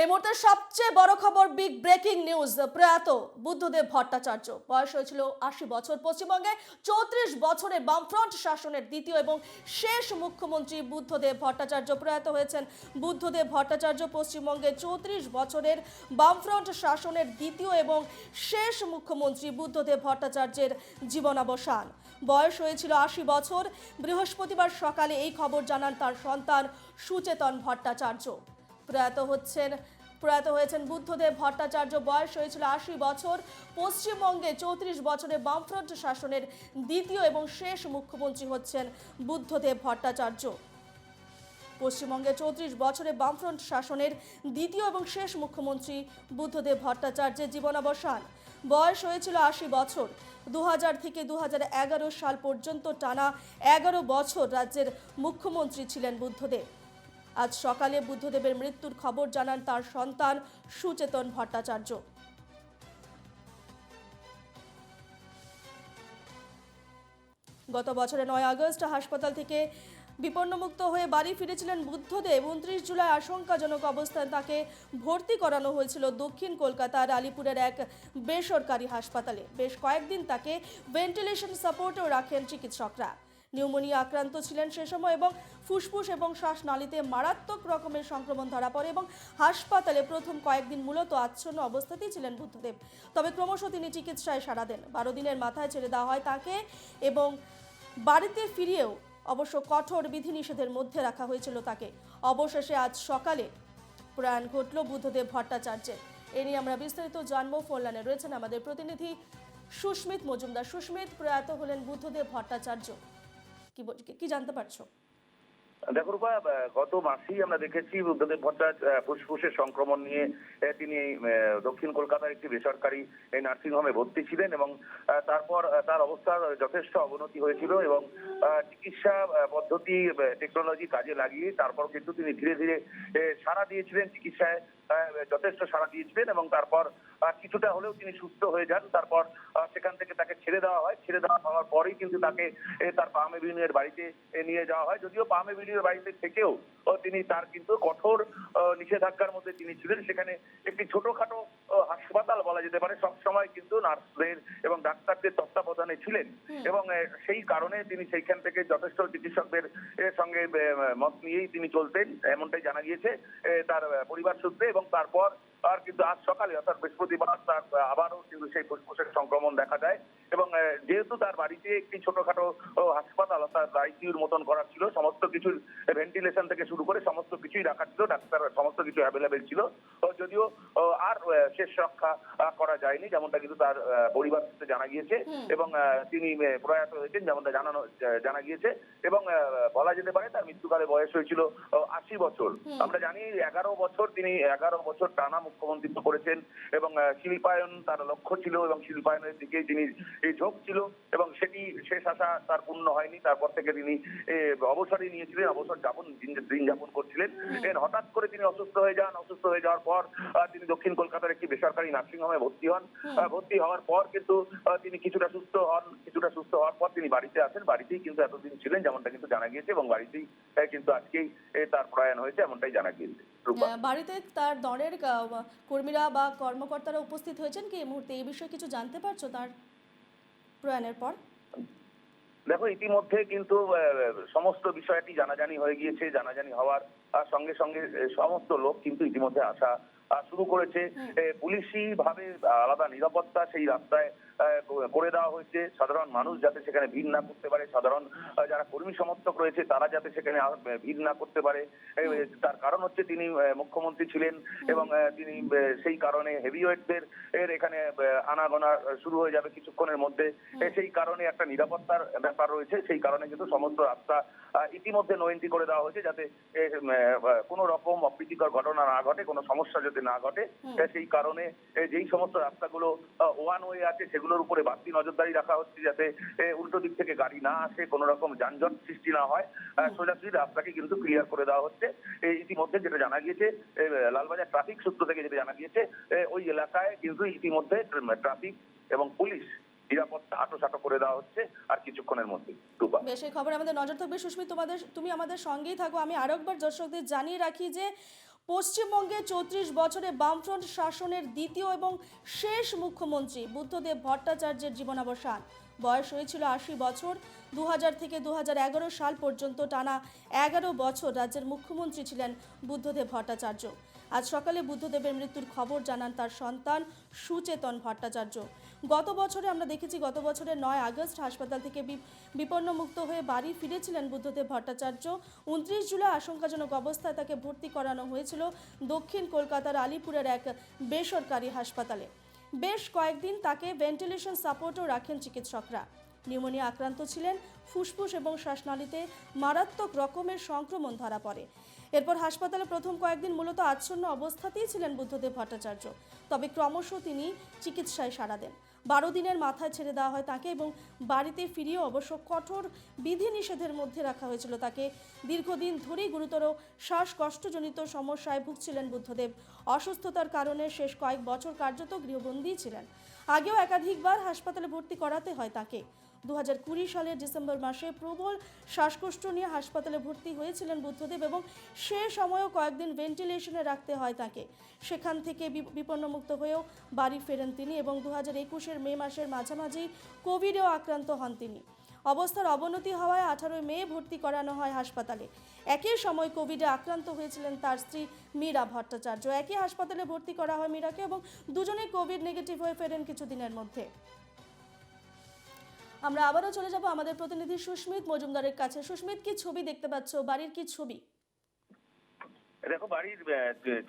এই মুহূর্তে সবচেয়ে বড় খবর বিগ ব্রেকিং নিউজ প্রয়াত বুদ্ধদেব ভট্টাচার্য। বয়স হয়েছিল আশি বছর। পশ্চিমবঙ্গে চৌত্রিশ বছরের বামফ্রন্ট শাসনের দ্বিতীয় এবং শেষ মুখ্যমন্ত্রী বুদ্ধদেব ভট্টাচার্য প্রয়াত হয়েছেন। বুদ্ধদেব ভট্টাচার্য পশ্চিমবঙ্গে চৌত্রিশ বছরের বামফ্রন্ট শাসনের দ্বিতীয় এবং শেষ মুখ্যমন্ত্রী বুদ্ধদেব ভট্টাচার্যের জীবনাবসান। বয়স হয়েছিল আশি বছর। বৃহস্পতিবার সকালে এই খবর জানান তার সন্তান সুচেতন ভট্টাচার্য। প্রয়াত হচ্ছেন, প্রয়াত হয়েছেন বুদ্ধদেব ভট্টাচার্য। বয়স হয়েছিল আশি বছর। পশ্চিমবঙ্গে চৌত্রিশ বছরে বামফ্রন্ট শাসনের দ্বিতীয় এবং শেষ মুখ্যমন্ত্রী হচ্ছেন বুদ্ধদেব ভট্টাচার্য। পশ্চিমবঙ্গে চৌত্রিশ বছরে বামফ্রন্ট শাসনের দ্বিতীয় এবং শেষ মুখ্যমন্ত্রী বুদ্ধদেব ভট্টাচার্যের জীবনাবসান। বয়স হয়েছিল আশি বছর। দু হাজার থেকে দু হাজার এগারো সাল পর্যন্ত টানা এগারো বছর রাজ্যের মুখ্যমন্ত্রী ছিলেন বুদ্ধদেব। আজ সকালে বুদ্ধদেবের মৃত্যুর খবর জানান তার সন্তান সুচেতন ভট্টাচার্য। গত বছরের নয় আগস্ট হাসপাতাল থেকে বিপন্নমুক্ত হয়ে বাড়ি ফিরেছিলেন বুদ্ধদেব। উনত্রিশ জুলাই আশঙ্কাজনক অবস্থায় তাকে ভর্তি করানো হয়েছিল দক্ষিণ কলকাতার আলিপুরের এক বেসরকারি হাসপাতালে। বেশ কয়েকদিন তাকে ভেন্টিলেশন সাপোর্টেও রাখেন চিকিৎসকরা। নিউমোনিয়া আক্রান্ত ছিলেন সে সময় এবং ফুসফুস এবং শ্বাসনালীতে মারাত্মক রকমের সংক্রমণ ধরা পড়ে এবং হাসপাতালে প্রথম কয়েকদিন মূলত আচ্ছন্ন অবস্থাতেই ছিলেন বুদ্ধদেব। তবে ক্রমশ তিনি চিকিৎসায় সাড়া দেন। বারো দিনের মাথায় ছেড়ে দেওয়া হয় তাকে এবং বাড়িতে ফিরিয়েও অবশ্য কঠোর বিধিনিষেধের মধ্যে রাখা হয়েছিল তাকে। অবশেষে আজ সকালে প্রয়াণ ঘটল বুদ্ধদেব ভট্টাচার্যের। এ নিয়ে আমরা বিস্তারিত জানব। ফোনলাইনে রয়েছেন আমাদের প্রতিনিধি সুস্মিত মজুমদার। সুস্মিত, প্রয়াত হলেন বুদ্ধদেব ভট্টাচার্য। কি জানতে পারছ? দেখো রূপা গত মাসেই আমরা দেখেছি বুদ্ধদেব ভট্টাচার্য ফুসফুসের সংক্রমণ নিয়ে তিনি দক্ষিণ কলকাতার একটি বেসরকারি নার্সিংহোমে ভর্তি ছিলেন এবং তারপর তার অবস্থার যথেষ্ট অবনতি হয়েছিল এবং চিকিৎসা পদ্ধতি টেকনোলজি কাজে লাগিয়ে তারপর কিন্তু তিনি ধীরে ধীরে সাড়া দিয়েছিলেন, চিকিৎসায় যথেষ্ট সাড়া দিয়েছিলেন এবং তারপর কিছুটা হলেও তিনি সুস্থ হয়ে যান। তারপর সেখান থেকে তাকে ছেড়ে দেওয়া হয়। ছেড়ে দেওয়া হওয়ার পরেই কিন্তু তাকে তার পাম এভিনিউয়ের বাড়িতে নিয়ে যাওয়া হয়। যদিও পাম এভিনিউয়ের বাড়িতে থেকেও তিনি তার কিন্তু কঠোর নিষেধাজ্ঞার মধ্যে তিনি ছিলেন। সেখানে একটি ছোটখাটো হাসপাতাল বলা যেতে পারে সব সময় কিন্তু নার্সদের এবং ডাক্তারদের তত্ত্বাবধানে ছিলেন। এবং সেই কারণে তিনি সেইখান থেকে যথেষ্ট চিকিৎসকদের সঙ্গে মত নিয়েই তিনি চলতেন এমনটাই জানা গিয়েছে তার পরিবার সূত্রে। এবং তারপর আর কিন্তু আজ সকালে অর্থাৎ বৃহস্পতিবার তার আবারও কিন্তু সেই ফুসফুসের সংক্রমণ দেখা যায়। এবং যেহেতু তার বাড়িতে একটি ছোটখাটো হাসপাতাল অর্থাৎ আইসিইউর মতন করা ছিল সমস্ত কিছু ভেন্টিলেশন থেকে শুরু করে সমস্ত কিছুই রাখা ছিল ডাক্তার সমস্ত কিছু অ্যাভেলেবেল ছিল। যদিও আর আহ, শেষ রক্ষা করা যায়নি যেমনটা কিন্তু তার পরিবার সূত্রে জানা গিয়েছে এবং তিনি প্রয়াত হয়েছেন যেমনটা জানানো জানা গিয়েছে এবং বলা যেতে পারে তার মৃত্যুকালে বয়স হয়েছিল আশি বছর। আমরা জানি এগারো বছর তিনি এগারো বছর টানা মুখ্যমন্ত্রিত্ব করেছেন এবং শিল্পায়ন তার লক্ষ্য ছিল এবং শিল্পায়নের দিকে তিনি এই ঝোঁক ছিল এবং সেটি শেষ আশা তার পূর্ণ হয়নি। তারপর থেকে তিনি অবসরই নিয়েছিলেন অবসর যাপন দিন- দিন যাপন করছিলেন। হঠাৎ করে তিনি অসুস্থ হয়ে যান। অসুস্থ হয়ে যাওয়ার পর তিনি দক্ষিণ কলকাতার একটি বেসরকারি নার্সিংহোমে ভর্তি হন। ভর্তি হওয়ার পর কিন্তু তিনি কিছুটা সুস্থ হন কিছুটা সুস্থ হওয়ার পর তিনি বাড়িতে আসেন। বাড়িতেই কিন্তু এতদিন ছিলেন যেমনটা কিন্তু জানা গিয়েছে এবং বাড়িতেই কিন্তু আজকেই তার প্রয়াণ হয়েছে এমনটাই জানা গিয়েছে। বাড়িতে তার দলের কর্মীরা বা কর্মকর্তারা উপস্থিত হয়েছেন কি? এই মুহূর্তে এই বিষয়ে কিছু জানতে পারছ তার প্রয়াণের পর? দেখো ইতিমধ্যে কিন্তু সমস্ত বিষয়টি জানাজানি হয়ে গিয়েছে। জানাজানি হওয়ার সঙ্গে সঙ্গে সমস্ত লোক কিন্তু ইতিমধ্যে আসা শুরু করেছে। পুলিশি ভাবে আলাদা নিরাপত্তা সেই রাস্তায় করে দেওয়া হয়েছে। সাধারণ মানুষ যাতে সেখানে ভিড় না করতে পারে সাধারণ যারা কর্মী সমর্থক রয়েছে তারা যাতে সেখানে ভিড় না করতে পারে। তার কারণ হচ্ছে তিনি মুখ্যমন্ত্রী ছিলেন এবং তিনি সেই কারণে হেভিওয়েটদের এর এখানে আনাগোনা শুরু হয়ে যাবে কিছুক্ষণের মধ্যে। সেই কারণে একটা নিরাপত্তার ব্যাপার রয়েছে। সেই কারণে কিন্তু সমস্ত রাস্তা ইতিমধ্যে নো এন্ট্রি করে দেওয়া হয়েছে যাতে কোনো রকম অপ্রীতিকর ঘটনা না ঘটে কোনো সমস্যা যাতে না ঘটে সেই কারণে যেই সমস্ত রাস্তাগুলো ওয়ান ওয়ে আছে সেগুলোর উপরে বাড়তি নজরদারি রাখা হচ্ছে যাতে উল্টো দিক থেকে গাড়ি না আসে কোনো রকম যানজট সৃষ্টি না হয়। সোজাসুজি রাস্তাকে কিন্তু ক্লিয়ার করে দেওয়া হচ্ছে। ইতিমধ্যে যেটা জানা গিয়েছে লালবাজার ট্রাফিক সূত্র থেকে যেটা জানা গিয়েছে ওই এলাকায় কিন্তু ইতিমধ্যে ট্রাফিক এবং পুলিশ নিরাপত্তা আটোসাটো করে দেওয়া হচ্ছে আর কিছুক্ষণের মধ্যে। বেশ এই খবরে আমাদের নজর থাকবে। সুস্মিত তোমাদের তুমি আমাদের সঙ্গেই থাকো। আমি আরও একবার দর্শকদের জানিয়ে রাখি যে পশ্চিমবঙ্গে চৌত্রিশ বছরে বামফ্রন্ট শাসনের দ্বিতীয় এবং শেষ মুখ্যমন্ত্রী বুদ্ধদেব ভট্টাচার্যের জীবনাবসান। বয়স হয়েছিল আশি বছর। দু হাজার থেকে দু হাজার এগারো সাল পর্যন্ত টানা এগারো বছর রাজ্যের মুখ্যমন্ত্রী ছিলেন বুদ্ধদেব ভট্টাচার্য। আজ সকালে বুদ্ধদেবের মৃত্যুর খবর জানান তার সন্তান সুচেতন ভট্টাচার্য। গত বছরে আমরা দেখেছি গত বছরের নয় আগস্ট হাসপাতাল থেকে বিপন্নমুক্ত হয়ে বাড়ি ফিরেছিলেন বুদ্ধদেব ভট্টাচার্য। উনত্রিশ জুলাই আশঙ্কাজনক অবস্থায় তাকে ভর্তি করানো হয়েছিল দক্ষিণ কলকাতার আলিপুরের এক বেসরকারি হাসপাতালে। বেশ কয়েকদিন তাকে ভেন্টিলেশন সাপোর্টও রাখেন চিকিৎসকরা। নিউমোনিয়া আক্রান্ত ছিলেন, ফুসফুস এবং শ্বাসনালীতে মারাত্মক রকমের সংক্রমণ ধরা পড়ে। এরপর হাসপাতালে প্রথম কয়েকদিন মূলত আচ্ছন্ন অবস্থাতেই ছিলেন বুদ্ধদেব ভট্টাচার্য। তবে ক্রমশ তিনি চিকিৎসায় সাড়া দেন। বারো দিনের মাথায় ছেড়ে দেওয়া হয় তাকে এবং বাড়িতে ফিরিয়ে অবশ্য কঠোর বিধিনিষেধের মধ্যে রাখা হয়েছিল তাকে। দীর্ঘদিন ধরেই গুরুতর শ্বাসকষ্টজনিত সমস্যায় ভুগছিলেন বুদ্ধদেব। অসুস্থতার কারণে শেষ কয়েক বছর কার্যত গৃহবন্দী ছিলেন। আগেও একাধিকবার হাসপাতালে ভর্তি করাতে হয় তাকে। দু হাজার কুড়ি সালের ডিসেম্বর মাসে প্রবল শ্বাসকষ্ট নিয়ে হাসপাতালে ভর্তি হয়েছিলেন বুদ্ধদেব এবং সে সময়ও কয়েকদিন ভেন্টিলেশনে রাখতে হয় তাকে। সেখান থেকে বিপন্নমুক্ত হয়েও বাড়ি ফেরেন তিনি এবং দু হাজার একুশের মে মাসের মাঝামাঝি কোভিডেও আক্রান্ত হন তিনি। অবস্থার অবনতি হওয়ায় আঠারোই মে ভর্তি করানো হয় হাসপাতালে। একই সময় কোভিডে আক্রান্ত হয়েছিলেন তার স্ত্রী মীরা ভট্টাচার্য। একই হাসপাতালে ভর্তি করা হয় মীরাকে এবং দুজনেই কোভিড নেগেটিভ হয়ে ফেরেন কিছুদিনের মধ্যে। আমরা আবারও চলে যাব আমাদের প্রতিনিধি সুস্মিত মজুমদারের কাছে। সুস্মিত, কি ছবি দেখতে পাচ্ছ? বাড়ির কি ছবি? দেখো বাড়ির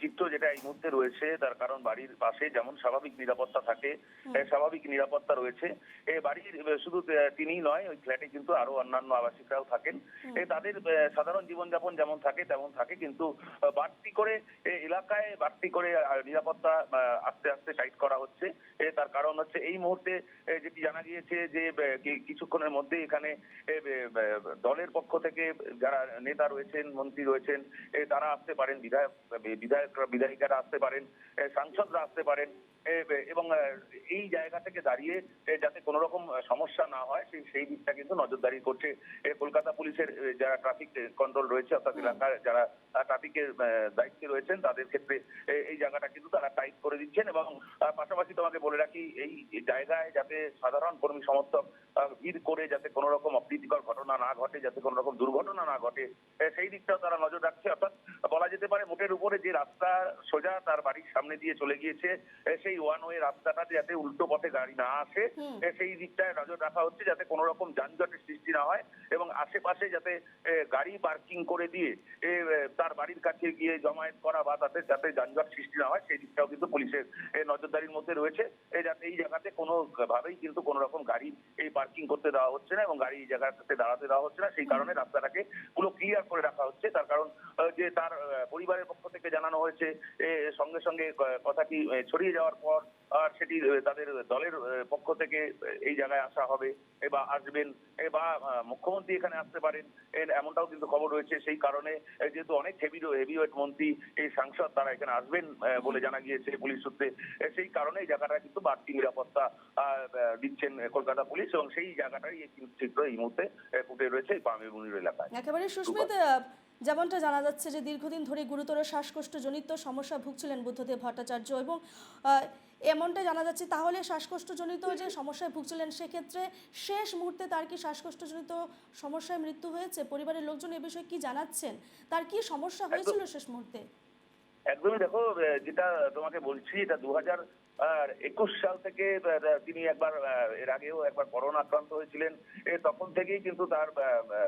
চিত্র যেটা এই মুহূর্তে রয়েছে তার কারণ বাড়ির পাশে যেমন স্বাভাবিক নিরাপত্তা থাকে স্বাভাবিক নিরাপত্তা রয়েছে। বাড়ির শুধু তিনিই নয় ওই ফ্ল্যাটে কিন্তু আরও অন্যান্য আবাসিকরাও থাকেন। এ তাদের সাধারণ জীবনযাপন যেমন থাকে তেমন থাকে কিন্তু বাড়তি করে এলাকায় বাড়তি করে নিরাপত্তা আস্তে আস্তে টাইট করা হচ্ছে। তার কারণ হচ্ছে এই মুহূর্তে যেটি জানা গিয়েছে যে কিছুক্ষণের মধ্যে এখানে দলের পক্ষ থেকে যারা নেতা রয়েছেন মন্ত্রী রয়েছেন তারা আসতে পারেন, বিধায়ক, বিধায়করা, বিধায়িকারা আসতে পারেন সাংসদরা আসতে পারেন এবং এই জায়গা থেকে দাঁড়িয়ে যাতে কোনো রকম সমস্যা না হয় সেই সেই দিকটা কিন্তু নজরদারি করছে। কলকাতা পুলিশের যারা ট্রাফিক কন্ট্রোল রয়েছে, অর্থাৎ এলাকার যারা ট্রাফিকের দায়িত্বে রয়েছেন, তাদের ক্ষেত্রে এই জায়গাটা কিন্তু তারা টাইট করে দিচ্ছেন এবং পাশাপাশি তোমাকে বলে রাখি, এই জায়গায় যাতে সাধারণ কর্মী সমর্থক ভিড় করে যাতে কোনো রকম অপ্রীতিকর ঘটনা না ঘটে, যাতে কোনো রকম দুর্ঘটনা না ঘটে সেই দিকটাও তারা নজর রাখছে, অর্থাৎ বলা যেতে পারে। মোটের উপরে যে রাস্তা সোজা তার বাড়ির সামনে দিয়ে চলে গিয়েছে সেই ওয়ান ওয়ে রাস্তাটা যাতে উল্টো পথে গাড়ি না আসে সেই দিকটায় নজর রাখা হচ্ছে যাতে কোনো রকম যানজটের সৃষ্টি না হয় এবং আশেপাশে যাতে গাড়ি পার্কিং করে দিয়ে তার বাড়ির কাছে গিয়ে জমায়েত করা বা তাতে যাতে যানজট সৃষ্টি না হয় সেই দিকটাও কিন্তু পুলিশের নজরদারির মধ্যে রয়েছে। যাতে এই জায়গাতে কোনো ভাবেই কিন্তু কোনো রকম গাড়ি এই পার্কিং করতে দেওয়া হচ্ছে না এবং গাড়ি এই জায়গাটাতে দাঁড়াতে দেওয়া হচ্ছে না। সেই কারণে রাস্তাটাকে পুরো ক্লিয়ার করে রাখা হচ্ছে। তার কারণ যে তার পরিবারের পক্ষ থেকে জানানো হয়েছে। সঙ্গে সঙ্গে কথাটি ছড়িয়ে যাওয়ার পর আর সেটি তাদের দলের পক্ষ থেকে এই জায়গায় আসা হবে বা আসবেন বা মুখ্যমন্ত্রী এখানে আসতে পারেন এর এমনটাও কিন্তু খবর রয়েছে সেই কারণে যেহেতু অনেক হেভি হেভিওয়েট মন্ত্রী এই সাংসদ তারা এখানে আসবেন বলে জানা গিয়েছে পুলিশ সূত্রে সেই কারণে এই জায়গাটা কিন্তু বাড়তি নিরাপত্তা দিচ্ছেন কলকাতা পুলিশ এবং সেই জায়গাটাই এই চিত্র এই মুহূর্তে ফুটে রয়েছে মুনির এলাকায়। একেবারে সুস্মিত যেমনটা জানা যাচ্ছে যে দীর্ঘদিন ধরে গুরুতর শ্বাসকষ্টজনিত সমস্যা ভুগছিলেন বুদ্ধদেব ভট্টাচার্য এবং এমনটা জানা যাচ্ছে তাহলে শ্বাসকষ্টজনিত যে সমস্যায় ভুগছিলেন সেক্ষেত্রে শেষ মুহূর্তে তার কি শ্বাসকষ্টজনিত সমস্যায় মৃত্যু হয়েছে? পরিবারের লোকজন এ বিষয়ে কি জানাচ্ছেন? তার কি সমস্যা হয়েছিল শেষ মুহূর্তে? একদমই দেখো যেটা তোমাকে বলছি এটা দু হাজার একুশ সাল থেকে তিনি একবার এর আগেও একবার করোনা আক্রান্ত হয়েছিলেন। তখন থেকেই কিন্তু তার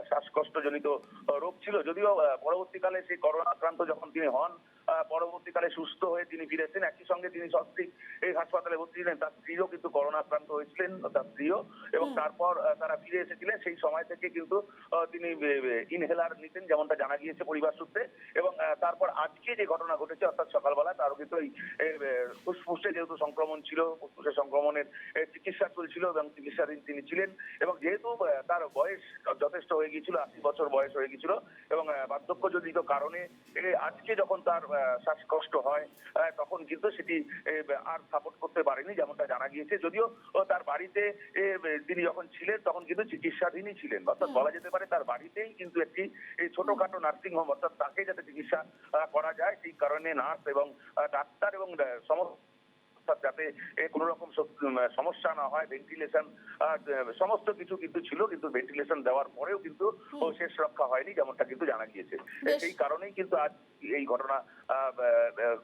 শ্বাসকষ্টজনিত রোগ ছিল। যদিও পরবর্তীকালে সেই করোনা আক্রান্ত যখন তিনি হন পরবর্তীকালে সুস্থ হয়ে তিনি ফিরেছেন। একই সঙ্গে তিনি সস্ত্রীক এই হাসপাতালে ভর্তি ছিলেন। তার স্ত্রীও কিন্তু করোনা আক্রান্ত হয়েছিলেন তার স্ত্রীও। এবং তারপর তারা ফিরে এসেছিলেন। সেই সময় থেকে কিন্তু তিনি ইনহেলার নিতেন যেমনটা জানা গিয়েছে পরিবার সূত্রে। এবং তারপর আজকে যে ঘটনা ঘটেছে অর্থাৎ সকালবেলা তারও কিন্তু এই ফুসফুসে যেহেতু সংক্রমণ ছিল ফুসফুসে সংক্রমণের চিকিৎসা চলছিল এবং চিকিৎসাধীন তিনি ছিলেন। এবং যেহেতু তার বয়স যথেষ্ট হয়ে গিয়েছিল আশি বছর বয়স হয়ে গিয়েছিল এবং বার্ধক্যজনিত কারণে আজকে যখন তার শ্বাসকষ্ট হয় তখন কিন্তু সেটি আর সাপোর্ট করতে পারেনি যেমনটা জানা গিয়েছে। যদিও তার বাড়িতে তিনি যখন ছিলেন তখন কিন্তু চিকিৎসাধীনই ছিলেন। অর্থাৎ বলা যেতে পারে তার বাড়িতেই কিন্তু একটি এই ছোটখাটো নার্সিং হোম অর্থাৎ তাকে যাতে চিকিৎসা করা যায় সেই কারণে নার্স এবং ডাক্তার এবং সমস্ত অর্থাৎ যাতে কোনো রকম সমস্যা না হয় ভেন্টিলেশন সমস্ত কিছু কিন্তু ছিল কিন্তু ভেন্টিলেশন দেওয়ার পরেও কিন্তু শেষ রক্ষা হয়নি যেমনটা কিন্তু জানা গিয়েছে। সেই কারণেই কিন্তু আজ এই ঘটনা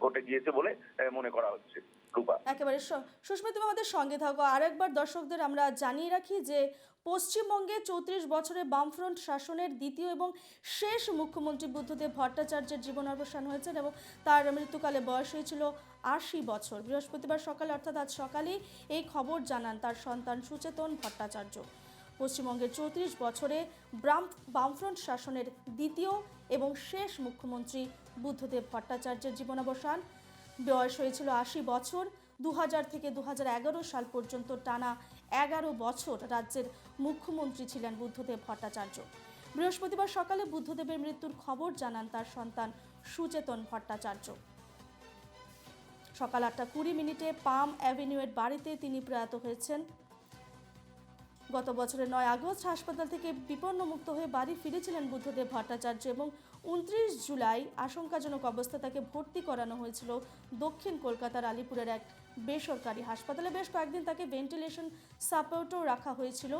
ঘটে গিয়েছে বলে মনে করা হচ্ছে। রূপা। একেবারে সুস্মিতা আমাদের সঙ্গে থাকো। আরেকবার দর্শকদের আমরা জানিয়ে রাখি যে, পশ্চিমবঙ্গে চৌত্রিশ বছরের বামফ্রন্ট শাসনের দ্বিতীয় এবং শেষ মুখ্যমন্ত্রী বুদ্ধদেব ভট্টাচার্যের জীবনাবসান হয়েছেন এবং তার মৃত্যুকালে বয়স হয়েছিল আশি বছর। বৃহস্পতিবার সকালে, অর্থাৎ আজ সকালেই এই খবর জানান তার সন্তান সুচেতন ভট্টাচার্য। পশ্চিমবঙ্গের চৌত্রিশ বছরে বামফ্রন্ট শাসনের দ্বিতীয় এবং শেষ মুখ্যমন্ত্রী বুদ্ধদেব ভট্টাচার্যের জীবনাবসান বয়স হয়েছিল আশি বছর। দু থেকে দু সাল পর্যন্ত টানা এগারো বছর রাজ্যের মুখ্যমন্ত্রী ছিলেন বুদ্ধদেব ভট্টাচার্য। বৃহস্পতিবার সকালে বুদ্ধদেবের মৃত্যুর খবর জানান তার সন্তান সুচেতন ভট্টাচার্য। সকাল আটটা কুড়ি মিনিটে পাম অ্যাভিনিউয়ের বাড়িতে তিনি প্রয়াত হয়েছেন। গত বছরের নয় আগস্ট হাসপাতাল থেকে বিপন্নমুক্ত হয়ে বাড়ি ফিরেছিলেন বুদ্ধদেব ভট্টাচার্য এবং উনত্রিশ জুলাই আশঙ্কাজনক অবস্থা তাকে ভর্তি করানো হয়েছিল দক্ষিণ কলকাতার আলিপুরের এক বেসরকারি হাসপাতালে। বেশ কয়েকদিন তাকে ভেন্টিলেশন সাপোর্টও রাখা হয়েছিল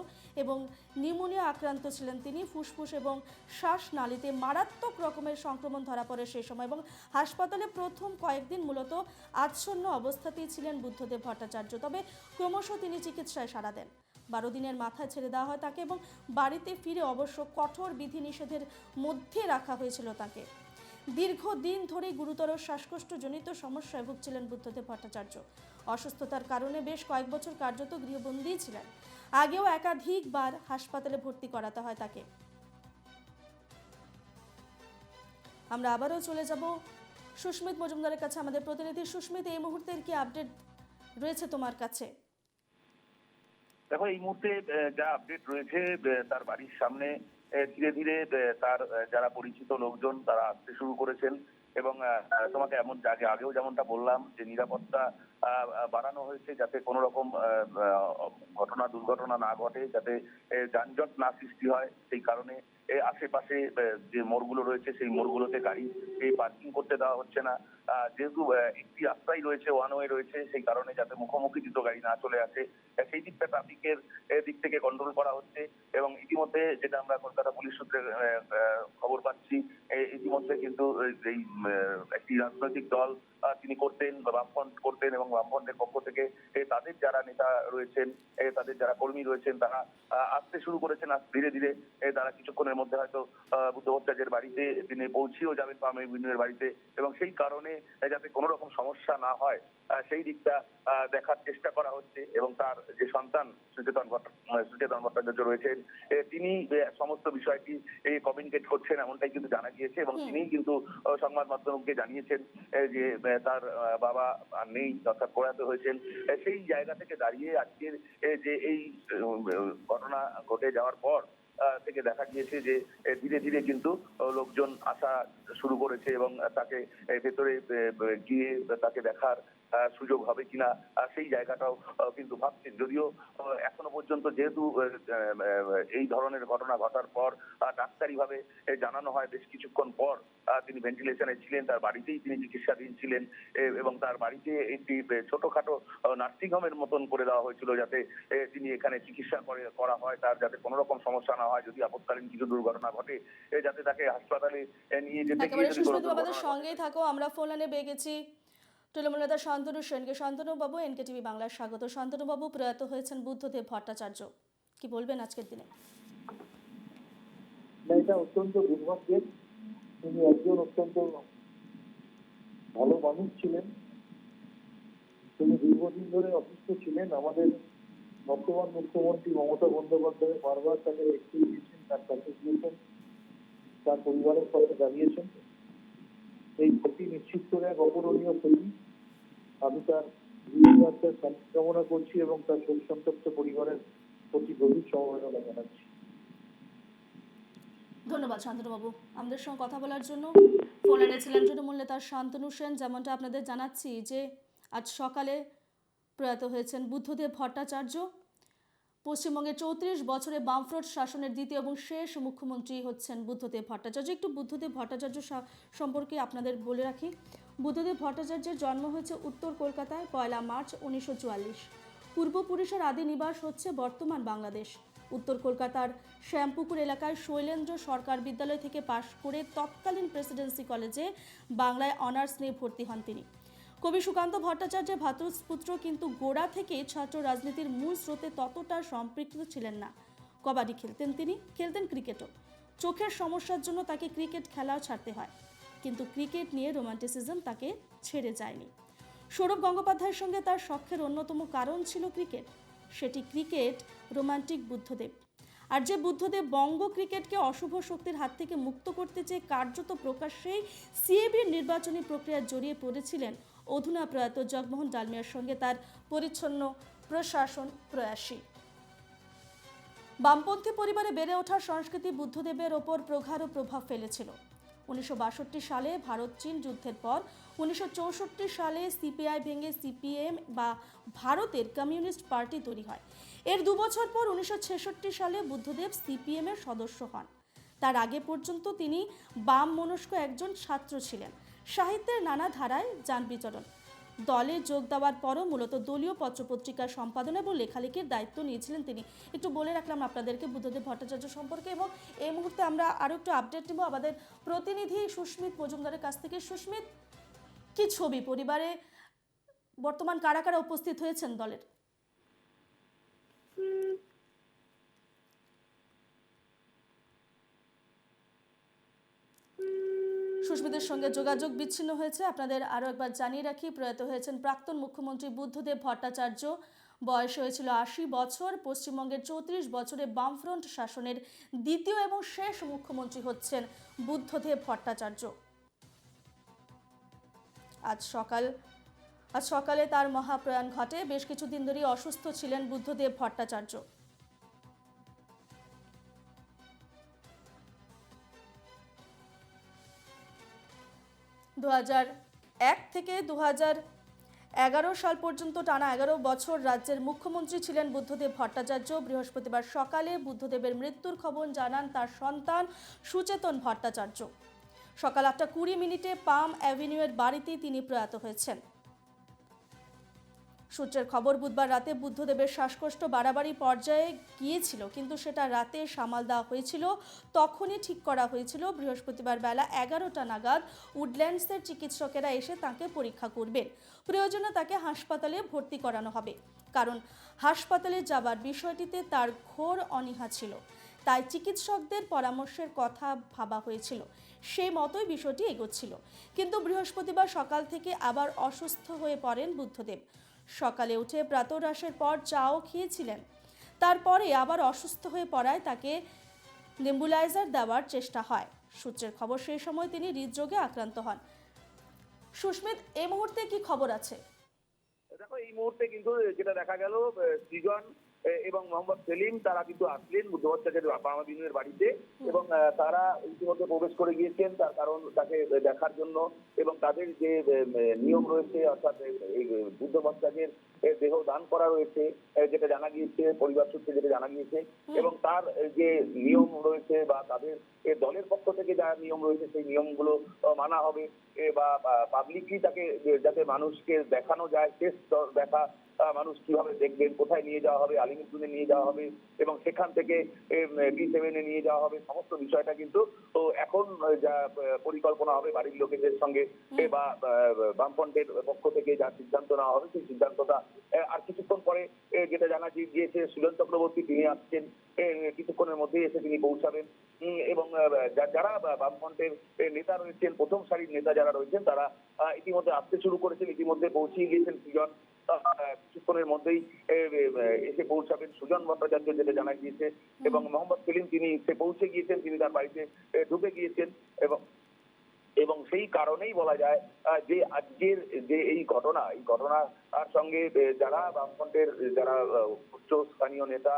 এবং নিউমোনিয়া আক্রান্ত ছিলেন তিনি। ফুসফুস এবং শ্বাসনালীতে মারাত্মক রকমের সংক্রমণ ধরা পড়ে সেই সময় এবং হাসপাতালে প্রথম কয়েকদিন মূলত আচ্ছন্ন অবস্থাতেই ছিলেন বুদ্ধদেব ভট্টাচার্য। তবে ক্রমশ তিনি চিকিৎসায় সাড়া দেন। বারো দিনের মাথায় ছেড়ে দেওয়া হয় তাকে এবং বাড়িতে ফিরে অবশ্য কঠোর বিধিনিষেধের মধ্যে রাখা হয়েছিল তাকে। দীর্ঘদিন ধরে গুরুতর শ্বাসকষ্টজনিত সমস্যায় ভুগছিলেন বুদ্ধদেব ভট্টাচার্য। অসুস্থতার কারণে বেশ কয়েক বছর কার্যত গৃহবন্দী ছিলেন। আগেও একাধিকবার হাসপাতালে ভর্তি করাতে হয় তাকে। আমরা আবারও চলে যাব সুস্মিত মজুমদারের কাছে। আমাদের প্রতিনিধি সুস্মিত, এই মুহূর্তের কি আপডেট রয়েছে তোমার কাছে? দেখো, এই মুহূর্তে যা আপডেট রয়েছে তার বাড়ির সামনে ধীরে ধীরে তার যারা পরিচিত লোকজন, তারা আসতে শুরু করেছেন। এবং তোমাকে এমন, আগে, আগেও যেমনটা বললাম, যে নিরাপত্তা বাড়ানো হয়েছে যাতে কোনো রকম ঘটনা, দুর্ঘটনা না ঘটে, যাতে যানজট না সৃষ্টি হয়, সেই কারণে আশেপাশে যে মোড়গুলো রয়েছে, সেই মোড়গুলোতে গাড়ি, এই পার্কিং করতে দেওয়া হচ্ছে না। যেহেতু একটি রাস্তাই রয়েছে ওয়ান ওয়ে রয়েছে, সেই কারণে যাতে মুখোমুখি দুটো গাড়ি না চলে আসে। সেই দিকটা ট্রাফিকের দিক থেকে কন্ট্রোল করা হচ্ছে এবং ইতিমধ্যে যেটা আমরা কলকাতা পুলিশ সূত্রে খবর পাচ্ছি ইতিমধ্যে কিন্তু এই একটি রাজনৈতিক দল তিনি করতেন বামফ্রন্ট করতেন এবং বামফ্রন্টের পক্ষ থেকে তাদের যারা নেতা রয়েছেন তাদের যারা কর্মী রয়েছেন, তারা আসতে শুরু করেছেন ধীরে ধীরে তারা কিছুক্ষণের মধ্যে হয়তো বুদ্ধ ভট্টাচার্যের বাড়িতে তিনি পৌঁছেও যাবেন পাম এভিনিউয়ের বাড়িতে এবং সেই কারণে যাতে কোনো রকম সমস্যা না হয় সেই দিকটা দেখার চেষ্টা করা হচ্ছে এবং তার যে সন্তান সুচেতন সুচেতন ভট্টাচার্য রয়েছেন তিনি সমস্ত বিষয়টি কমিউনিকেট করছেন এমনটাই কিন্তু জানা গিয়েছে এবং। তিনি কিন্তু সংবাদ মাধ্যমকে জানিয়েছেন যে তার বাবা আর নেই অর্থাৎ প্রয়াত হয়েছেন সেই জায়গা থেকে দাঁড়িয়ে আজকের যে এই ঘটনা ঘটে যাওয়ার পর থেকে দেখা গিয়েছে যে ধীরে ধীরে কিন্তু লোকজন আসা শুরু করেছে এবং তাকে ভেতরে গিয়ে তাকে দেখার সুযোগ হবে কিনা সেই জায়গাটাও কিন্তু ভাবছেন যদিও এখনও পর্যন্ত যেহেতু এই ধরনের ঘটনা ঘটার পর ডাক্তারি ভাবে জানানো হয় বেশ কিছুক্ষণ পর তিনি ভেন্টিলেশনে ছিলেন তার বাড়িতেই তিনি চিকিৎসাধীন ছিলেন এবং তার বাড়িতে একটি ছোটখাটো নার্সিং হোমের মতন করে দেওয়া হয়েছিল যাতে তিনি এখানে চিকিৎসা করে করা হয় তার যাতে কোনো রকম সমস্যা না হয় যদি আপৎকালীন কিছু দুর্ঘটনা ঘটে যাতে তাকে হাসপাতালে নিয়ে যেতে গিয়ে। সঙ্গেই থাকো আমরা ফোন লাইনে পেয়ে গেছি তৃণমূল নেতা শান্তনু সেনকে শান্তনু বাবু এনকে টিভি বাংলার স্বাগত। শান্তনু বাবু প্রয়াত হয়েছেন বুদ্ধদেব ভট্টাচার্য। কি বলবেন আজকের দিনে? এটা অত্যন্ত দুর্ভাগ্যের তিনি একজন অত্যন্ত ভালো মানুষ ছিলেন। তিনি দীর্ঘদিন ধরে অসুস্থ ছিলেন। আমাদের বর্তমান মুখ্যমন্ত্রী মমতা বন্দ্যোপাধ্যায় বারবার তাকে একটু দিয়েছেন, তার কাছে গিয়েছেন, তার পরিবারের পাশে দাঁড়িয়েছেন এই ক্ষতি নিশ্চিত করে এক অপূরণীয় ক্ষতি। আমি তার শান্তি কামনা করছি এবং তার শোক সন্তপ্ত পরিবারের প্রতি গভীর সমবেদনা জানাচ্ছি। ধন্যবাদ শান্তনুবাবু। আমাদের সঙ্গে কথা বলার জন্য ফোন এনেছিলেন তৃণমূল নেতা শান্তনু সেন। যেমনটা আপনাদের জানাচ্ছি যে, আজ সকালে প্রয়াত হয়েছেন বুদ্ধদেব ভট্টাচার্য। পশ্চিমবঙ্গের চৌত্রিশ বছরে বামফ্রন্ট শাসনের দ্বিতীয় এবং শেষ মুখ্যমন্ত্রী হচ্ছেন বুদ্ধদেব ভট্টাচার্য। একটু বুদ্ধদেব ভট্টাচার্য সম্পর্কে আপনাদের বলে রাখি। বুদ্ধদেব ভট্টাচার্যের জন্ম হয়েছে উত্তর কলকাতায়, পয়লা মার্চ উনিশশো চুয়াল্লিশ। পূর্বপুরুষের আদি নিবাস হচ্ছে বর্তমান বাংলাদেশ। উত্তর কলকাতার শ্যামপুকুর এলাকায় শৈলেন্দ্র সরকার বিদ্যালয় থেকে পাশ করে তৎকালীন প্রেসিডেন্সি কলেজে বাংলায় অনার্স নিয়ে ভর্তি হন তিনি। কবি সুকান্ত ভট্টাচার্যের ভ্রাতুষ্পুত্র কিন্তু গোড়া থেকে ছাত্র রাজনীতির মূল স্রোতে ততটা সম্পৃক্ত ছিলেন না। কবাডি খেলতেন তিনি, খেলতেন ক্রিকেটও। চোখের সমস্যার জন্য তাকে ক্রিকেট খেলাও ছাড়তে হয়। কিন্তু ক্রিকেট নিয়ে রোমান্টিসিজম তাকে ছেড়ে যায়নি। সৌরভ গঙ্গোপাধ্যায়ের সঙ্গে তার শখের অন্যতম কারণ ছিল ক্রিকেট। সেটি ক্রিকেট, রোমান্টিক বুদ্ধদেব। আর যে বুদ্ধদেব বঙ্গ ক্রিকেটকে অশুভ শক্তির হাত থেকে মুক্ত করতে চেয়ে কার্যত প্রকাশ্যেই সিএবির নির্বাচনী প্রক্রিয়ায় জড়িয়ে পড়েছিলেন অধুনা প্রয়াত জগমোহন ডালমিয়ার সঙ্গে তার পরিচ্ছন্ন প্রশাসন প্রয়াসী। বামপন্থী পরিবারে বেড়ে ওঠার সংস্কৃতি বুদ্ধদেবের ওপর প্রগাঢ় প্রভাব ফেলেছিল। উনিশশো বাষট্টি সালে ভারত চীন যুদ্ধের পর, উনিশশো চৌষট্টি সালে সিপিআই ভেঙে সিপিএম বা ভারতের কমিউনিস্ট পার্টি তৈরি হয়। এর দু বছর পর উনিশশো ছেষট্টি সালে বুদ্ধদেব সিপিএম এর সদস্য হন। তার আগে পর্যন্ত তিনি বাম মনস্ক একজন ছাত্র ছিলেন। সাহিত্যের নানা ধারায় যান বিচরণ। দলে যোগ দেওয়ার পরও মূলত দলীয় পত্রপত্রিকার সম্পাদনা এবং লেখালেখির দায়িত্ব নিয়েছিলেন তিনি। একটু বলে রাখলাম আপনাদেরকে বুদ্ধদেব ভট্টাচার্য সম্পর্কে এবং এই মুহূর্তে আমরা আরও একটু আপডেট নেব আমাদের প্রতিনিধি সুস্মিত মজুমদারের কাছ থেকে। সুস্মিত, কি ছবি? পরিবারে বর্তমান কারা কারা উপস্থিত হয়েছেন দলের? সুস্মিতের সঙ্গে যোগাযোগ বিচ্ছিন্ন হয়েছে। আপনাদের আরও একবার জানিয়ে রাখি, প্রয়াত হয়েছেন প্রাক্তন মুখ্যমন্ত্রী বুদ্ধদেব ভট্টাচার্য। বয়স হয়েছিল আশি বছর, পশ্চিমবঙ্গের চৌত্রিশ বছরে বামফ্রন্ট শাসনের দ্বিতীয় এবং শেষ মুখ্যমন্ত্রী হচ্ছেন বুদ্ধদেব ভট্টাচার্য। আজ সকাল, আজ সকালে তার মহাপ্রয়াণ ঘটে। বেশ কিছুদিন ধরেই অসুস্থ ছিলেন বুদ্ধদেব ভট্টাচার্য। দু এক থেকে দু এগারো সাল পর্যন্ত টানা এগারো বছর রাজ্যের মুখ্যমন্ত্রী ছিলেন বুদ্ধদেব ভট্টাচার্য। বৃহস্পতিবার সকালে বুদ্ধদেবের মৃত্যুর খবর জানান তার সন্তান সুচেতন ভট্টাচার্য। সকাল আটটা কুড়ি মিনিটে পাম অ্যাভিনিউয়ের বাড়িতে তিনি প্রয়াত হয়েছেন। সূত্রের খবর, বুধবার রাতে বুদ্ধদেবের শ্বাসকষ্ট বাড়াবাড়ি পর্যায়ে গিয়েছিল, কিন্তু সেটা রাতে সামাল দেওয়া হয়েছিল। তখনই ঠিক করা হয়েছিল, বৃহস্পতিবার বেলা এগারোটা নাগাদ উডল্যান্ডসের চিকিৎসকেরা এসে তাকে পরীক্ষা করবেন। প্রয়োজনে তাকে হাসপাতালে ভর্তি করানো হবে। কারণ, হাসপাতালে যাবার বিষয়টিতে তার ঘোর অনীহা ছিল। তাই চিকিৎসকদের পরামর্শের কথা ভাবা হয়েছিল। সেই মতোই বিষয়টি এগোচ্ছিল। কিন্তু বৃহস্পতিবার সকাল থেকে আবার অসুস্থ হয়ে পড়েন বুদ্ধদেব। সকালে উঠে প্রাতরাসের পর চাও খেয়েছিলেন। তারপরে আবার অসুস্থ হয়ে পড়ায় তাকে নেম্বুলাইজার দেওয়ার চেষ্টা হয়। সূত্রের খবর সেই সময় তিনি হৃদরোগে আক্রান্ত হন। সুস্মিত, এই মুহূর্তে কি খবর আছে? দেখো, এই মুহূর্তে কিন্তু যেটা দেখা গেল সৃজন এবং মোহাম্মদ সেলিম তারা কিন্তু আসলেন বুদ্ধভট্টাচার্যের বামাবিনের বাড়িতে এবং তারা ইতিমধ্যে প্রবেশ করে গিয়েছেন তার কারণ তাকে দেখার জন্য এবং তাদের যে নিয়ম রয়েছে অর্থাৎ এই বুদ্ধ ভট্টাচার্যের দেহ দান করা রয়েছে যেটা জানা গিয়েছে পরিবার সূত্রে যেটা জানা গিয়েছে এবং তার যে নিয়ম রয়েছে বা তাদের দলের পক্ষ থেকে যা নিয়ম রয়েছে সেই নিয়মগুলো মানা হবে। বা পাবলিকলি তাকে যাতে মানুষকে দেখানো যায় শেষ দেখা মানুষ কীভাবে দেখবেন কোথায় নিয়ে যাওয়া হবে আলিমুদ্দিনে নিয়ে যাওয়া হবে এবং সেখান থেকে বি সেভেনে নিয়ে যাওয়া হবে সমস্ত বিষয়টা কিন্তু এখন যা পরিকল্পনা হবে বাড়ির লোকেদের সঙ্গে বা বামফ্রন্টের পক্ষ থেকে যা সিদ্ধান্ত নেওয়া হবে সেই সিদ্ধান্তটা আর কিছুক্ষণ পরে যেটা জানা গিয়ে- গিয়েছে সুজন চক্রবর্তী তিনি আসছেন কিছুক্ষণের মধ্যে এসে তিনি পৌঁছাবেন এবং যারা বামফ্রন্টের নেতা রয়েছেন প্রথম সারির নেতা যারা রয়েছেন তারা ইতিমধ্যে আসতে শুরু করেছেন ইতিমধ্যে পৌঁছিয়ে গিয়েছেন সুজন কিছুক্ষণের মধ্যেই এসে পৌঁছাবেন সুজন ভট্টাচার্য যেটা জানা গিয়েছে এবং মোহাম্মদ সেলিম তিনি সে পৌঁছে গিয়েছেন তিনি তার বাড়িতে ঢুকে গিয়েছেন এবং এবং সেই কারণেই বলা যায় আহ, যে আজকের যে এই ঘটনা এই ঘটনার সঙ্গে যারা বামফ্রন্টের যারা উচ্চস্থানীয় উচ্চ স্থানীয় নেতা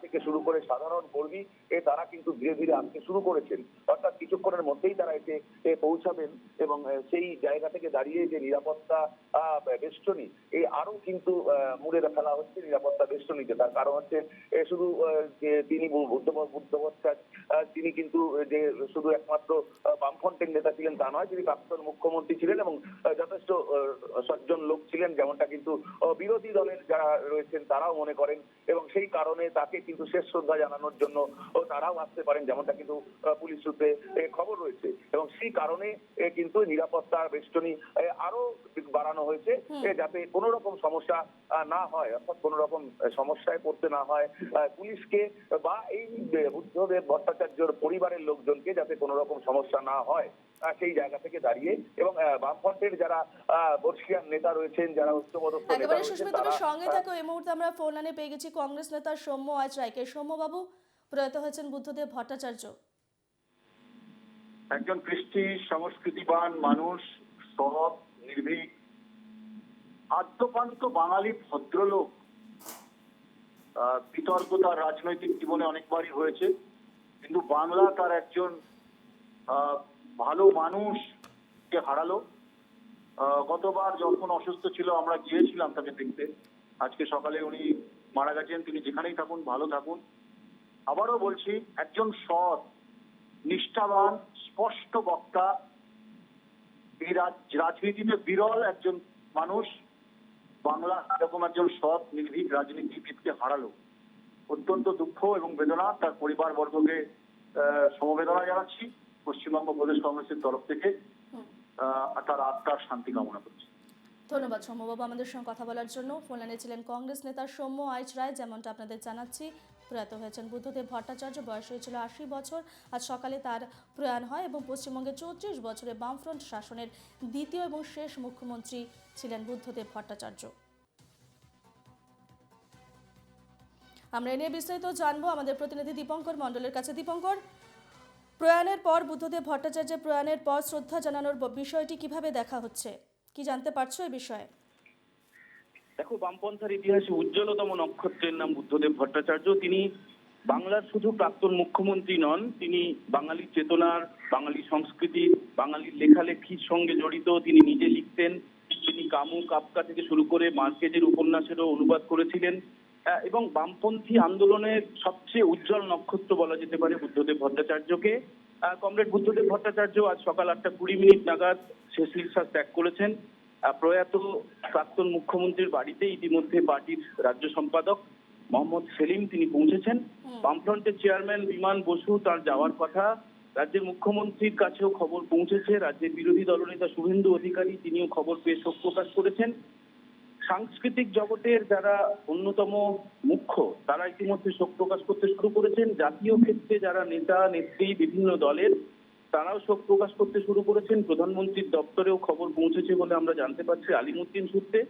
থেকে শুরু করে সাধারণ কর্মী এ তারা কিন্তু ধীরে ধীরে আসতে শুরু করেছেন। অর্থাৎ কিছুক্ষণের মধ্যেই তারা এসে এ, পৌঁছাবেন এবং সেই জায়গা থেকে দাঁড়িয়ে যে নিরাপত্তা বেষ্টনী এই আরও কিন্তু মুড়ে ফেলা হচ্ছে নিরাপত্তা বেষ্টনীতে। তার কারণ হচ্ছে শুধু যে তিনি বু- বুদ্ধ বুদ্ধ ভট্টাচার্য তিনি কিন্তু যে শুধু একমাত্র বামফ্রন্টের নেতা ছিলেন তা নয় তিনি প্রাক্তন মুখ্যমন্ত্রী ছিলেন এবং যথেষ্ট সজ্জন লোক ছিলেন যেমনটা কিন্তু বিরোধী দলের যারা রয়েছেন তারাও মনে করেন এবং সেই কারণে তাকে কিন্তু শেষ শ্রদ্ধা জানানোর জন্য তারাও আসতে পারেন যেমনটা কিন্তু পুলিশ সূত্রে খবর রয়েছে। এবং সেই কারণে কিন্তু নিরাপত্তার বেষ্টনী আরও বাড়ানো হয়েছে যাতে কোনো রকম সমস্যা না হয় অর্থাৎ কোনো রকম সমস্যায় পড়তে না হয় পুলিশকে বা এই বুদ্ধদেব ভট্টাচার্যর পরিবারের লোকজনকে যাতে কোনো রকম সমস্যা না হয়। সেই জায়গা থেকে দাঁড়িয়ে এবং বামফ্রন্টের যারা বর্ষিয়ান নেতা রয়েছেন যারা উচ্চপদস্থ নেতা একেবারে রয়েছেন তুমি তারা সঙ্গে থাকো এই মুহূর্তে আমরা ফোন লাইনে পেয়ে গেছি কংগ্রেস নেতা সৌম্য আজ রায়কে সৌম্যবাবু প্রয়াত হয়েছেন বুদ্ধদেব ভট্টাচার্য। একজন কৃষ্টি সংস্কৃতিবান মানুষ সৎ নির্ভীক আদ্যপান্ত বাঙালি ভদ্রলোক। আহ, বিতর্ক তার রাজনৈতিক জীবনে অনেকবারই হয়েছে কিন্তু বাংলা তার একজন আহ, ভালো মানুষকে হারালো। গতবার যখন অসুস্থ ছিল, আমরা গিয়েছিলাম তাকে দেখতে। আজকে সকালে উনি মারা গেছেন, তিনি যেখানেই থাকুন, ভালো থাকুন। আবারও বলছি, একজন সৎ, নিষ্ঠাবান, স্পষ্ট বক্তা, এই রাজ- রাজনীতিতে বিরল একজন মানুষ, বাংলা এরকম একজন সৎ, নির্ভীক রাজনীতিবিদকে হারালো। অত্যন্ত দুঃখ এবং বেদনা তার পরিবার বর্গকে সমবেদনা জানাচ্ছি। পশ্চিমবঙ্গ প্রদেশ কংগ্রেসের তরফ থেকে তার আত্মার শান্তি কামনা করছি। ধন্যবাদ সৌম্যবাবু আমাদের সঙ্গে কথা বলার জন্য। ফোন লাইনে ছিলেন কংগ্রেস নেতা সৌম্য আইচ রায়, যেমনটা আপনাদের জানাচ্ছি। প্রয়াত হয়েছেন বুদ্ধদেব ভট্টাচার্য, বয়স হয়েছিল আশি বছর। আজ সকালে তার প্রয়াণ হয় এবং পশ্চিমবঙ্গে চৌত্রিশ বছরে বামফ্রন্ট শাসনের দ্বিতীয় এবং শেষ মুখ্যমন্ত্রী ছিলেন বুদ্ধদেব ভট্টাচার্য। আমরা এ নিয়ে বিস্তারিত জানব। আমাদের প্রতিনিধি দীপঙ্কর মণ্ডলের কাছে। দীপঙ্কর প্রয়াণের পর বুদ্ধদেব ভট্টাচার্যের প্রয়াণের পর শ্রদ্ধা জানানোর বিষয়টি কীভাবে দেখা হচ্ছে? কি জানতে পারছ এই বিষয়ে? দেখো, বামপন্থার ইতিহাসে উজ্জ্বলতম নক্ষত্রের নাম বুদ্ধদেব ভট্টাচার্য। তিনি বাংলার শুধু প্রাক্তন মুখ্যমন্ত্রী নন, তিনি বাঙালি চেতনার, বাঙালি সংস্কৃতি বাঙালির লেখালেখির সঙ্গে জড়িত। তিনি নিজে লিখতেন, তিনি কামু কাপকা থেকে শুরু করে মার্কেজের উপন্যাসেরও অনুবাদ করেছিলেন। এবং বামপন্থী আন্দোলনের সবচেয়ে উজ্জ্বল নক্ষত্র বলা যেতে পারে বুদ্ধদেব ভট্টাচার্যকে। কমরেড বুদ্ধদেব ভট্টাচার্য আজ সকাল আটটা কুড়ি মিনিট নাগাদ শেষ নিঃশ্বাস ত্যাগ করেছেন। প্রয়াত প্রাক্তন মুখ্যমন্ত্রীর বাড়িতে ইতিমধ্যে পার্টির রাজ্য সম্পাদক মোহাম্মদ সেলিম তিনি পৌঁছেছেন। বামফ্রন্টের চেয়ারম্যান বিমান বসু তার যাওয়ার কথা। রাজ্যের মুখ্যমন্ত্রীর কাছেও খবর পৌঁছেছে। রাজ্যের বিরোধী দলনেতা শুভেন্দু অধিকারী তিনিও খবর পেয়ে শোক প্রকাশ করেছেন। সাংস্কৃতিক জগতের যারা অন্যতম মুখ্য তারা ইতিমধ্যে শোক প্রকাশ করতে শুরু করেছেন। জাতীয় ক্ষেত্রে যারা নেতা নেত্রী বিভিন্ন দলের তারাও শোক প্রকাশ করতে শুরু করেছেন। প্রধানমন্ত্রীর দপ্তরেও খবর পৌঁছেছে বলে আমরা জানতে পারছি আলিমুদ্দিন সূত্রে।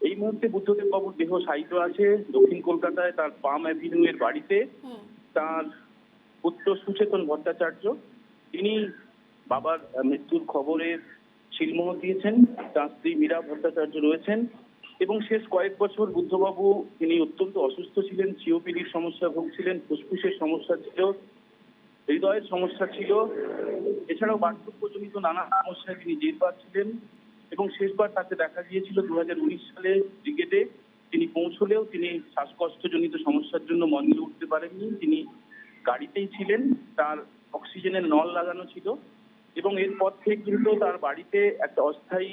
এই মুহূর্তে বুদ্ধদেব বাবুর দেহ সাহিত্য আছে। দক্ষিণ কলকাতায় তার পাম অ্যাভিনিউ এর বাড়িতে তার পুত্র সুচেতন ভট্টাচার্য তিনি বাবার মৃত্যুর খবরের শিলমোহর দিয়েছেন। তার স্ত্রী মীরা ভট্টাচার্য রয়েছেন। এবং শেষ কয়েক বছর বুদ্ধবাবু তিনি অত্যন্ত অসুস্থ ছিলেন সিওপিডির সমস্যা ভুগছিলেন, ফুসফুসের সমস্যা ছিল, হৃদয়ের সমস্যা ছিল। এছাড়াও বার্ধক্যজনিত নানা সমস্যায় তিনি জের পাচ্ছিলেন এবং শেষবার তাকে দেখা গিয়েছিল দু হাজার উনিশ সালে ক্রিকেটে। তিনি পৌঁছলেও তিনি শ্বাসকষ্টজনিত সমস্যার জন্য মন্দিরে উঠতে পারেননি। তিনি গাড়িতেই ছিলেন, তার অক্সিজেনের নল লাগানো ছিল এবং এরপর থেকে কিন্তু তার বাড়িতে একটা অস্থায়ী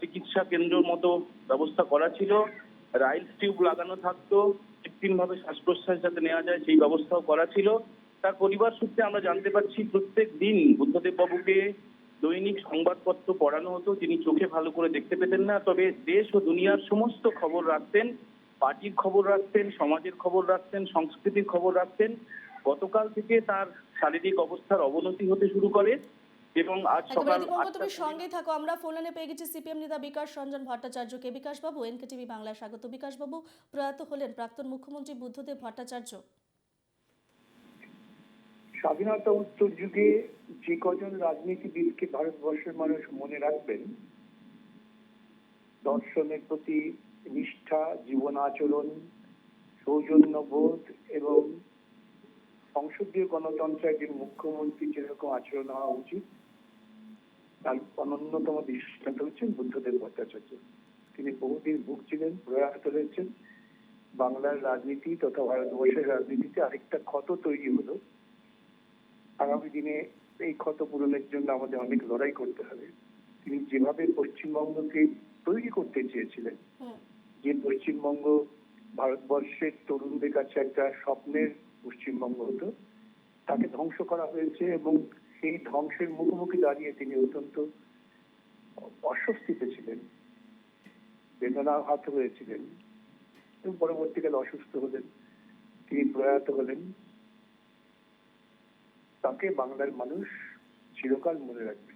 চিকিৎসা কেন্দ্রের মতো ব্যবস্থা করা ছিল। রাইলস টিউব লাগানো থাকতো, কৃত্রিমভাবে শ্বাস প্রশ্বাস যাতে নেওয়া যায় সেই ব্যবস্থাও করা ছিল। তার পরিবার সূত্রে আমরা জানতে পারছি, প্রত্যেক দিন বুদ্ধদেব বাবুকে দৈনিক সংবাদপত্র পড়ানো হতো। তিনি চোখে ভালো করে দেখতে পেতেন না। তবে দেশ ও দুনিয়ার সমস্ত খবর রাখতেন, পার্টির খবর রাখতেন, সমাজের খবর রাখতেন, সংস্কৃতির খবর রাখতেন। গতকাল থেকে তার শারীরিক অবস্থার অবনতি হতে শুরু করে। এবং আজ সকাল তুমি সঙ্গেই থাকো। আমরা ফোন লাইনে পেয়ে গেছি সিপিএম নেতা বিকাশ রঞ্জন ভট্টাচার্যকে বিকাশ বাবু? এনকে টিভি বাংলায় স্বাগত। বিকাশ বাবু প্রয়াত হলেন প্রাক্তন মুখ্যমন্ত্রী বুদ্ধদেব ভট্টাচার্য। স্বাধীনতা উত্তর যুগে যে কজন রাজনীতিবিদকে ভারতবর্ষের মানুষ মনে রাখবেন দর্শনের প্রতি নিষ্ঠা জীবন আচরণ সৌজন্যবোধ এবং সংসদীয় গণতন্ত্রের একজন মুখ্যমন্ত্রী যেরকম আচরণ হওয়া উচিত তার অনন্যতম দৃষ্টান্ত হচ্ছেন বুদ্ধদেব ভট্টাচার্য। তিনি বহুদিন ভুগছিলেন প্রয়াত হয়েছেন। বাংলার রাজনীতি তথা ভারতবর্ষের রাজনীতিতে আরেকটা ক্ষত তৈরি হলো। আগামী দিনে এই ক্ষত পূরণের জন্য আমাদের অনেক লড়াই করতে হবে। তিনি যেভাবে পশ্চিমবঙ্গকে তৈরি করতে চেয়েছিলেন যে পশ্চিমবঙ্গ ভারতবর্ষের তরুণদের কাছে একটা স্বপ্নের পশ্চিমবঙ্গ হতো তাকে ধ্বংস করা হয়েছে এবং সেই ধ্বংসের মুখোমুখি দাঁড়িয়ে তিনি অত্যন্ত অস্বস্তিতে ছিলেন বেদনাঘাত হয়েছিলেন এবং পরবর্তীকালে অসুস্থ হলেন। তিনি প্রয়াত হলেন। তাকে বাংলার মানুষ চিরকাল মনে রাখবে।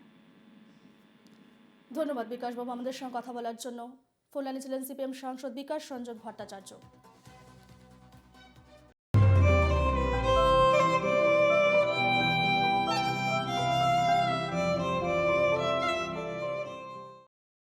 ধন্যবাদ বিকাশবাবু আমাদের সঙ্গে কথা বলার জন্য। ফোন লাইনে ছিলেন সিপিএম সাংসদ বিকাশ রঞ্জন ভট্টাচার্য।